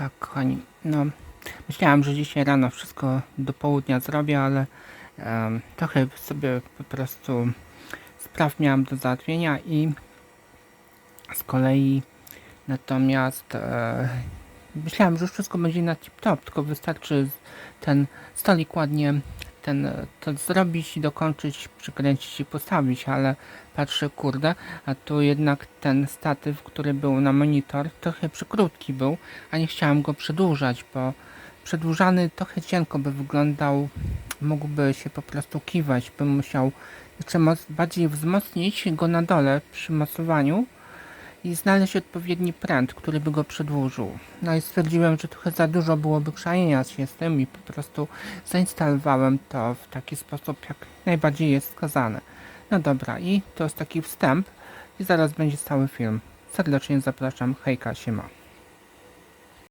Tak, kochani, no myślałem, że dzisiaj rano wszystko do południa zrobię, ale trochę sobie po prostu spraw miałem do załatwienia i z kolei natomiast e, myślałem, że wszystko będzie na tip-top, tylko wystarczy ten stolik ładnie ten, to zrobić dokończyć, przykręcić i postawić, ale patrzę, kurde, a tu jednak ten statyw, który był na monitor, trochę przykrótki był, a nie chciałem go przedłużać, bo przedłużany trochę cienko by wyglądał, mógłby się po prostu kiwać, bym musiał jeszcze bardziej wzmocnić go na dole przy mocowaniu i znaleźć odpowiedni pręt, który by go przedłużył. No i stwierdziłem, że trochę za dużo byłoby krzanienia się z tym i po prostu zainstalowałem to w taki sposób, jak najbardziej jest wskazane. No dobra, i to jest taki wstęp i zaraz będzie cały film. Serdecznie zapraszam, hejka, siema.